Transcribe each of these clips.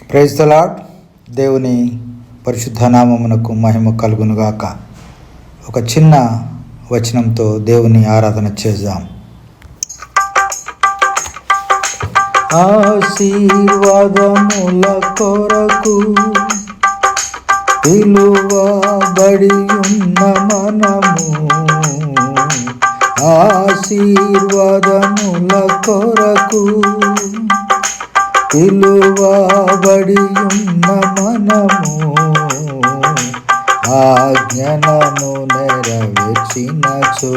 Praise తలాడ్ దేవుని పరిశుద్ధ నామమునకు మహిమ కలుగునుగాక. ఒక చిన్న వచనంతో దేవుని ఆరాధన చేద్దాం. ఆశీర్వాదముల కొరకు పిలువబడి ఉన్న మనము. ఆశీర్వాదముల కొరకు పిలువబడి ఉన్న మనము ఆజ్ఞలను నెరవేర్చినచో.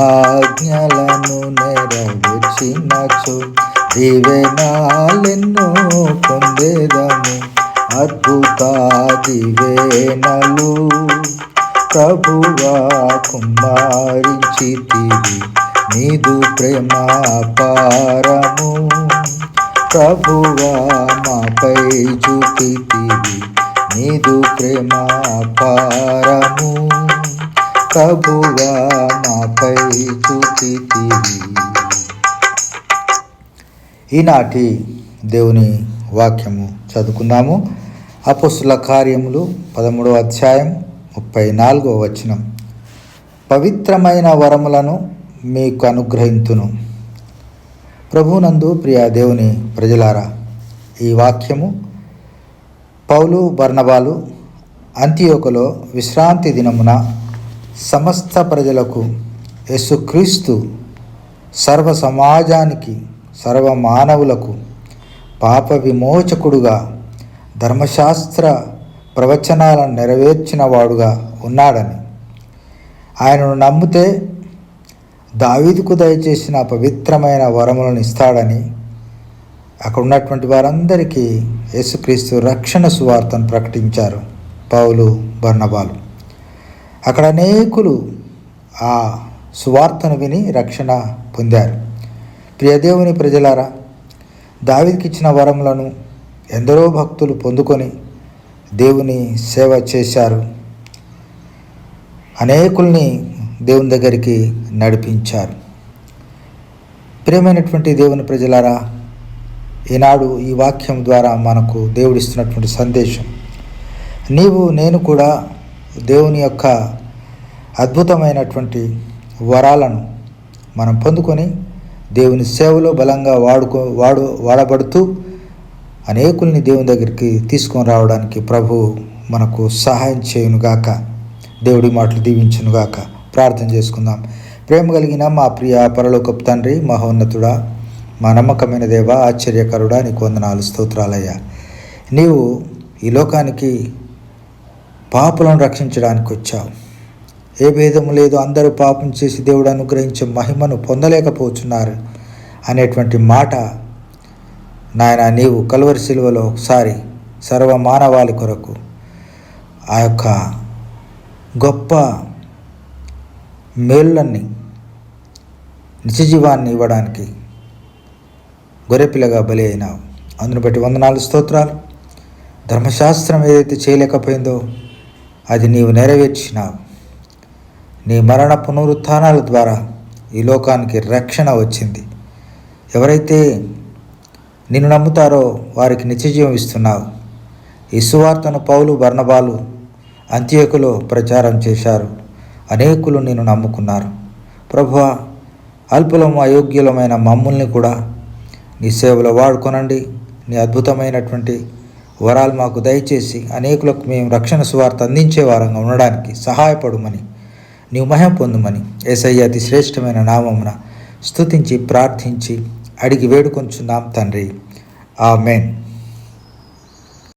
ఆజ్ఞలను నెరవేర్చినచో. దివేనాలెన్నో పొందేదము అద్భుత దివేనలు ప్రభువా కుమారించితివి నీదు ప్రేమ పారము ప్రభువా మాపై చూపితివి నీదు ప్రేమ పారము ప్రభువా మాపై చూపితివి ఈనాటి దేవుని వాక్యము చదువుకుందాము. అపస్సుల కార్యములు పదమూడవ అధ్యాయం ముప్పై నాలుగవ వచనం. పవిత్రమైన వరములను మీకు అనుగ్రహింతును. ప్రభునందు ప్రియ దేవుని ప్రజలారా ఈ వాక్యము పౌలు బర్ణబాలు అంత్యోకలో విశ్రాంతి దినమున సమస్త ప్రజలకు యేసుక్రీస్తు సర్వ సమాజానికి సర్వ మానవులకు పాప విమోచకుడుగా ధర్మశాస్త్ర ప్రవచనాలను నెరవేర్చిన వాడుగా ఉన్నాడని. ఆయనను నమ్మితే దావీదుకు దయచేసిన పవిత్రమైన వరములను ఇస్తాడని అక్కడ ఉన్నటువంటి వారందరికీ యేసుక్రీస్తు రక్షణ సువార్తను ప్రకటించారు. పౌలు బర్ణబాలు అక్కడ అనేకులు ఆ సువార్తను విని రక్షణ పొందారు. ప్రియదేవుని ప్రజలారా దావిదికి ఇచ్చిన వరములను ఎందరో భక్తులు పొందుకొని దేవుని సేవ చేశారు. అనేకుల్ని దేవుని దగ్గరికి నడిపించారు. ప్రియమైనటువంటి దేవుని ప్రజలారా ఈనాడు ఈ వాక్యం ద్వారా మనకు దేవుడిస్తున్నటువంటి సందేశం. నీవు నేను కూడా దేవుని యొక్క అద్భుతమైనటువంటి వరాలను మనం పొందుకొని దేవుని సేవలో బలంగా వాడుకో వాడు వాడబడుతూ అనేకుల్ని దేవుని దగ్గరికి తీసుకొని రావడానికి ప్రభు మనకు సహాయం చేయునుగాక దేవుడి మాటలు దీవించునుగాక. ప్రార్థన చేసుకుందాం. ప్రేమ కలిగిన మా ప్రియ పరలోకపు తండ్రి మహోన్నతుడా మా నమ్మకమైన దేవ ఆశ్చర్యకరుడా నీకు వందనాలు స్తోత్రాలయ్యా. నీవు ఈ లోకానికి పాపులను రక్షించడానికి వచ్చావు. ఏ భేదము లేదు అందరూ పాపం చేసి దేవుడు అనుగ్రహించే మహిమను పొందలేకపోతున్నారు అనేటువంటి మాట నాయన నీవు కలువరి శిలువలో ఒకసారి సర్వ మానవాళి కొరకు ఆ యొక్క గొప్ప మేళ్ళన్ని నిత్యజీవాన్ని ఇవ్వడానికి గొర్రెపిల్లగా బలి అయినావు. అందును బట్టి వందనాలు స్తోత్రాలు. ధర్మశాస్త్రం ఏదైతే చేయలేకపోయిందో అది నీవు నెరవేర్చినావు. నీ మరణ పునరుత్థానాల ద్వారా ఈ లోకానికి రక్షణ వచ్చింది. ఎవరైతే నిన్ను నమ్ముతారో వారికి నిత్యజీవం ఇస్తున్నావు. ఈ సువార్తను పౌలు బర్ణబాలు అంత్యకులో ప్రచారం చేశారు. అనేకులు నేను నమ్ముకున్నారు. ప్రభువ అల్పులము అయోగ్యులమైన మమ్ముల్ని కూడా నీ సేవలో వాడుకొనండి. నీ అద్భుతమైనటువంటి వరాలు మాకు దయచేసి అనేకులకు మేము రక్షణ సువార్త అందించే వారంగా ఉండడానికి సహాయపడుమని నీవు మహిమ పొందుమని ఏసయ్య అతి శ్రేష్టమైన నామమున స్తుతించి ప్రార్థించి అడిగి వేడుకొంచున్నాం తండ్రి. ఆమెన్.